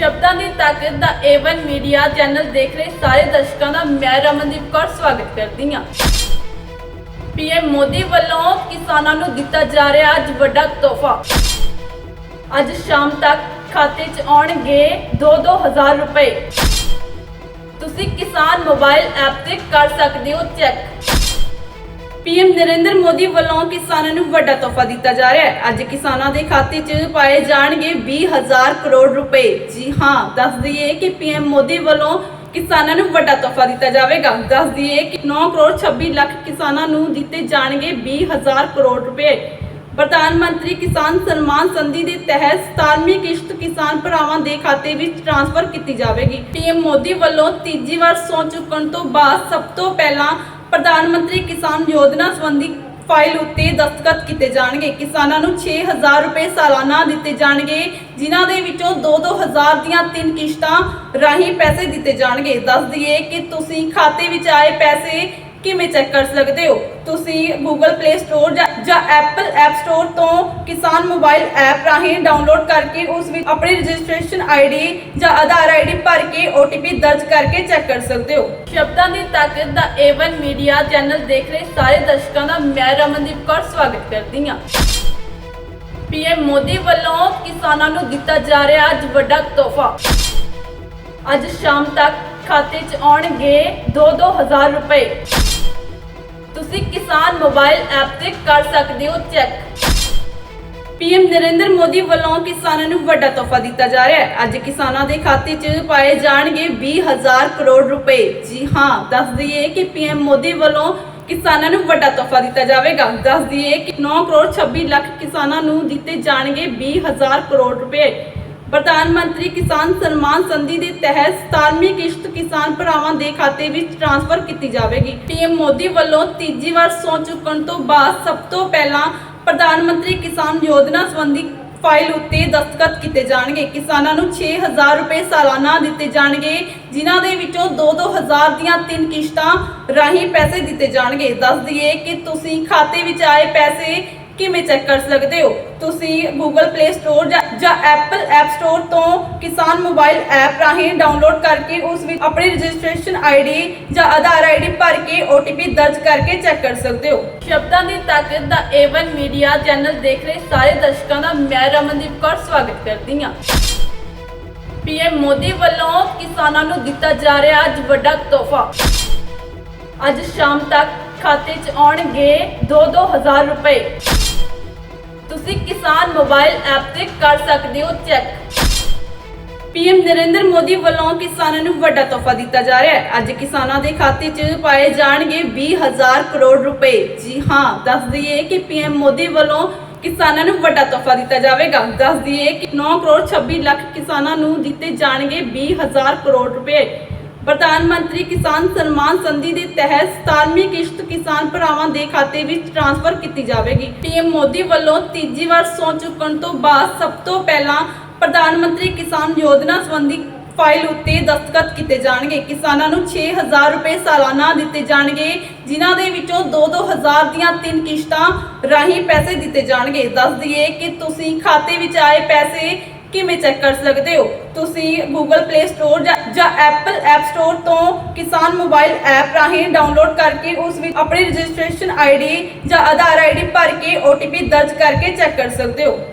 ਸ਼ਬਦਾਂ ਦੀ ਤਾਕਤ ਦਾ A1 media channel ਦੇਖ ਰਹੇ ਸਾਰੇ ਦਰਸ਼ਕਾਂ ਦਾ ਮੈਂ ਰਮਨਦੀਪ ਕੌਰ ਸਵਾਗਤ ਕਰਦੀ ਹਾਂ। ਪੀਐਮ ਮੋਦੀ ਵੱਲੋਂ ਕਿਸਾਨਾਂ ਨੂੰ ਦਿੱਤਾ ਜਾ ਰਿਹਾ ਅੱਜ ਵੱਡਾ ਤੋਹਫਾ। ਅੱਜ ਸ਼ਾਮ ਤੱਕ ਖਾਤੇ 'ਚ ਆਉਣਗੇ 2-2000 ਰੁਪਏ। ਤੁਸੀਂ ਕਿਸਾਨ ਮੋਬਾਈਲ ਐਪ ਤੇ ਕਰ ਸਕਦੇ ਹੋ ਚੈੱਕ। ਪੀਐਮ ਨਰਿੰਦਰ ਮੋਦੀ ਵੱਲੋਂ ਕਿਸਾਨਾਂ ਨੂੰ ਵੱਡਾ ਤੋਹਫਾ ਦਿੱਤਾ ਜਾ ਰਿਹਾ ਹੈ। ਅੱਜ ਕਿਸਾਨਾਂ ਦੇ ਖਾਤੇ 'ਚ ਪਾਏ ਜਾਣਗੇ 20000 ਕਰੋੜ ਰੁਪਏ। ਜੀ ਹਾਂ, ਦੱਸ ਦਈਏ ਕਿ ਪੀਐਮ ਮੋਦੀ ਵੱਲੋਂ ਕਿਸਾਨਾਂ ਨੂੰ ਵੱਡਾ ਤੋਹਫਾ ਦਿੱਤਾ ਜਾਵੇਗਾ। ਦੱਸ ਦਈਏ ਕਿ 9 ਕਰੋੜ 26 ਲੱਖ ਕਿਸਾਨਾਂ ਨੂੰ ਦਿੱਤੇ ਜਾਣਗੇ 20000 ਕਰੋੜ ਰੁਪਏ। ਪ੍ਰਧਾਨ ਮੰਤਰੀ ਕਿਸਾਨ ਸਨਮਾਨ ਸੰਧੀ ਦੇ ਤਹਿਤ 17ਵੀਂ ਕਿਸ਼ਤ ਕਿਸਾਨ ਭਰਾਵਾਂ ਦੇ ਖਾਤੇ ਵਿੱਚ ਟ੍ਰਾਂਸਫਰ ਕੀਤੀ ਜਾਵੇਗੀ। ਪੀਐਮ ਮੋਦੀ ਵੱਲੋਂ ਤੀਜੀ ਵਾਰ ਸੌਂ ਚੁੱਕਣ ਤੋਂ ਬਾਅਦ ਸਭ ਤੋਂ ਪਹਿਲਾਂ ਪ੍ਰਧਾਨ ਮੰਤਰੀ ਕਿਸਾਨ ਯੋਜਨਾ ਸੰਬੰਧੀ ਫਾਈਲ ਉੱਤੇ ਦਸਤਖਤ ਕੀਤੇ ਜਾਣਗੇ। ਕਿਸਾਨਾਂ ਨੂੰ 6000 ਰੁਪਏ ਸਾਲਾਨਾ ਦਿੱਤੇ ਜਾਣਗੇ, ਜਿਨ੍ਹਾਂ ਦੇ ਵਿੱਚੋਂ 2-2000 ਦੀਆਂ ਤਿੰਨ ਕਿਸ਼ਤਾਂ ਰਾਹੀਂ ਪੈਸੇ ਦਿੱਤੇ ਜਾਣਗੇ। ਦੱਸ ਦਈਏ ਕਿ ਤੁਸੀਂ ਖਾਤੇ ਵਿੱਚ ਆਏ ਪੈਸੇ ਕਿਵੇਂ ਚੈੱਕ ਕਰ ਸਕਦੇ ਹੋ? ਤੁਸੀਂ Google Play Store ਜਾਂ ਜਾਂ Apple App Store ਤੋਂ ਕਿਸਾਨ ਮੋਬਾਈਲ ਐਪ ਰਾਹੀਂ ਡਾਊਨਲੋਡ ਕਰਕੇ ਉਸ ਵਿੱਚ ਆਪਣੀ ਰਜਿਸਟ੍ਰੇਸ਼ਨ ਆਈਡੀ ਜਾਂ ਆਧਾਰ ਆਈਡੀ ਭਰ ਕੇ OTP ਦਰਜ ਕਰਕੇ ਚੈੱਕ ਕਰ ਸਕਦੇ ਹੋ। ਸ਼ਬਦਾਂ ਦੀ ਤਾਕਤ ਦਾ A1 ਮੀਡੀਆ ਚੈਨਲ ਦੇਖ ਰਹੇ ਸਾਰੇ ਦਰਸ਼ਕਾਂ ਦਾ ਮੈਂ ਰਮਨਦੀਪ ਕੌਰ ਸਵਾਗਤ ਕਰਦੀ ਹਾਂ। ਪੀਐਮ ਮੋਦੀ ਵੱਲੋਂ ਕਿਸਾਨਾਂ ਨੂੰ ਦਿੱਤਾ ਜਾ ਰਿਹਾ ਅੱਜ ਵੱਡਾ ਤੋਹਫਾ। ਅੱਜ ਸ਼ਾਮ ਤੱਕ ਖਾਤੇ 'ਚ ਆਉਣਗੇ 2-2000 ਰੁਪਏ। ਮੋਬਾਈਲ ਐਪ ਤੇ ਕਰ ਸਕਦੇ ਹੋ ਚੈੱਕ ਪੀਐਮ ਨਰਿੰਦਰ ਮੋਦੀ ਵੱਲੋਂ ਕਿਸਾਨਾਂ ਨੂੰ ਵੱਡਾ ਤੋਹਫਾ ਦਿੱਤਾ ਜਾ ਰਿਹਾ ਹੈ। ਅੱਜ ਕਿਸਾਨਾਂ ਦੇ ਖਾਤੇ 'ਚ ਪਾਏ ਜਾਣਗੇ 20000 ਕਰੋੜ ਰੁਪਏ। ਜੀ ਹਾਂ, ਦੱਸ ਦਈਏ ਕਿ ਪੀਐਮ ਮੋਦੀ ਵੱਲੋਂ ਕਿਸਾਨਾਂ ਨੂੰ ਵੱਡਾ ਤੋਹਫਾ ਦਿੱਤਾ ਜਾਵੇਗਾ। ਦੱਸ ਦਈਏ ਕਿ 9 ਕਰੋੜ 26 ਲੱਖ ਕਿਸਾਨਾਂ ਨੂੰ ਦਿੱਤੇ ਜਾਣਗੇ 20000 ਕਰੋੜ ਰੁਪਏ। ਪ੍ਰਧਾਨ ਮੰਤਰੀ ਕਿਸਾਨ ਸਨਮਾਨ ਸੰਧੀ ਦੇ ਤਹਿਤ 17ਵੀਂ ਕਿਸ਼ਤ ਕਿਸਾਨ ਭਰਾਵਾਂ ਦੇ ਖਾਤੇ ਵਿੱਚ ਟ੍ਰਾਂਸਫਰ ਕੀਤੀ ਜਾਵੇਗੀ। ਪੀਐਮ ਮੋਦੀ ਵੱਲੋਂ ਤੀਜੀ ਵਾਰ ਸੌਂ ਚੁੱਕਣ ਤੋਂ ਬਾਅਦ ਸਭ ਤੋਂ ਪਹਿਲਾਂ ਪ੍ਰਧਾਨ ਮੰਤਰੀ ਕਿਸਾਨ ਯੋਜਨਾ ਸੰਬੰਧੀ ਫਾਈਲ ਉੱਤੇ ਦਸਤਖਤ ਕੀਤੇ ਜਾਣਗੇ। ਕਿਸਾਨਾਂ ਨੂੰ 6000 ਰੁਪਏ ਸਾਲਾਨਾ ਦਿੱਤੇ ਜਾਣਗੇ, ਜਿਨ੍ਹਾਂ ਦੇ ਵਿੱਚੋਂ 2-2000 ਦੀਆਂ ਤਿੰਨ ਕਿਸ਼ਤਾਂ ਰਾਹੀਂ ਪੈਸੇ ਦਿੱਤੇ ਜਾਣਗੇ। ਦੱਸ ਦਈਏ ਕਿ ਤੁਸੀਂ ਖਾਤੇ ਵਿੱਚ ਆਏ ਪੈਸੇ ਕਿਵੇਂ ਚੈੱਕ ਕਰ ਸਕਦੇ ਹੋ? ਤੁਸੀਂ Google Play Store ਜਾਂ ਜਾਂ Apple App Store ਤੋਂ ਕਿਸਾਨ ਮੋਬਾਈਲ ਐਪ ਰਾਹੀਂ ਡਾਊਨਲੋਡ ਕਰਕੇ ਉਸ ਵਿੱਚ ਆਪਣੀ ਰਜਿਸਟ੍ਰੇਸ਼ਨ ਆਈਡੀ ਜਾਂ ਆਧਾਰ ਆਈਡੀ ਭਰ ਕੇ OTP ਦਰਜ ਕਰਕੇ ਚੈੱਕ ਕਰ ਸਕਦੇ ਹੋ। ਸ਼ਬਦਾਂ ਦੀ ਤਾਕਤ ਦਾ A1 ਮੀਡੀਆ ਚੈਨਲ ਦੇਖ ਰਹੇ ਸਾਰੇ ਦਰਸ਼ਕਾਂ ਦਾ ਮੈਂ ਰਮਨਦੀਪ ਕੌਰ ਸਵਾਗਤ ਕਰਦੀ ਹਾਂ। ਪੀਐਮ ਮੋਦੀ ਵੱਲੋਂ ਕਿਸਾਨਾਂ ਨੂੰ ਦਿੱਤਾ ਜਾ ਰਿਹਾ ਅੱਜ ਵੱਡਾ ਤੋਹਫਾ। ਅੱਜ ਸ਼ਾਮ ਤੱਕ ਖਾਤੇ 'ਚ ਆਉਣਗੇ 2-2000 ਰੁਪਏ। ਕਿਸਾਨ ਮੋਬਾਈਲ ਐਪ ਤੇ ਕਰ ਸਕਦੇ ਹੋ ਚੈੱਕ। ਪੀਐਮ ਨਰਿੰਦਰ ਮੋਦੀ ਵੱਲੋਂ ਕਿਸਾਨਾਂ ਨੂੰ ਵੱਡਾ ਤੋਹਫਾ ਦਿੱਤਾ ਜਾ ਰਿਹਾ ਹੈ। ਅੱਜ ਕਿਸਾਨਾਂ ਦੇ ਖਾਤੇ 'ਚ ਪਾਏ ਜਾਣਗੇ 20000 ਕਰੋੜ ਰੁਪਏ। ਜੀ ਹਾਂ, ਦੱਸ ਦਈਏ ਕਿ ਪੀਐਮ ਮੋਦੀ ਵੱਲੋਂ ਕਿਸਾਨਾਂ ਨੂੰ ਵੱਡਾ ਤੋਹਫਾ ਦਿੱਤਾ ਜਾਵੇਗਾ। ਦੱਸ ਦਈਏ ਕਿ 9 ਕਰੋੜ 26 ਲੱਖ ਕਿਸਾਨਾਂ ਨੂੰ ਦਿੱਤੇ ਜਾਣਗੇ 20000 ਕਰੋੜ ਰੁਪਏ। ਪ੍ਰਧਾਨ ਮੰਤਰੀ ਕਿਸਾਨ ਸਨਮਾਨ ਸੰਧੀ ਦੇ ਤਹਿਤ 17ਵੀਂ ਕਿਸ਼ਤ ਕਿਸਾਨ ਭਰਾਵਾਂ ਦੇ ਖਾਤੇ ਵਿੱਚ ਟ੍ਰਾਂਸਫਰ ਕੀਤੀ ਜਾਵੇਗੀ। ਪੀਐਮ ਮੋਦੀ ਵੱਲੋਂ ਤੀਜੀ ਵਾਰ ਸੌਂ ਚੁੱਕਣ ਤੋਂ ਬਾਅਦ ਸਭ ਤੋਂ ਪਹਿਲਾਂ ਪ੍ਰਧਾਨ ਮੰਤਰੀ ਕਿਸਾਨ ਯੋਜਨਾ ਸੰਬੰਧੀ ਫਾਈਲ ਉੱਤੇ ਦਸਤਖਤ ਕੀਤੇ ਜਾਣਗੇ। ਕਿਸਾਨਾਂ ਨੂੰ 6000 ਰੁਪਏ ਸਾਲਾਨਾ ਦਿੱਤੇ ਜਾਣਗੇ, ਜਿਨ੍ਹਾਂ ਦੇ ਵਿੱਚੋਂ 2-2000 ਦੀਆਂ ਤਿੰਨ ਕਿਸ਼ਤਾਂ ਰਾਹੀਂ ਪੈਸੇ ਦਿੱਤੇ ਜਾਣਗੇ। ਦੱਸ ਦਈਏ ਕਿ ਤੁਸੀਂ ਖਾਤੇ ਵਿੱਚ ਆਏ ਪੈਸੇ ਕਿਵੇਂ ਚੈੱਕ ਕਰ ਸਕਦੇ ਹੋ? ਤੁਸੀਂ Google Play Store ਜਾਂ ਜਾਂ Apple App Store ਤੋਂ ਕਿਸਾਨ ਮੋਬਾਈਲ ਐਪ ਰਾਹੀਂ ਡਾਊਨਲੋਡ ਕਰਕੇ ਉਸ ਵਿੱਚ ਆਪਣੀ ਰਜਿਸਟ੍ਰੇਸ਼ਨ ਆਈਡੀ ਜਾਂ ਆਧਾਰ ਆਈਡੀ ਭਰ ਕੇ OTP ਦਰਜ ਕਰਕੇ ਚੈੱਕ ਕਰ ਸਕਦੇ ਹੋ।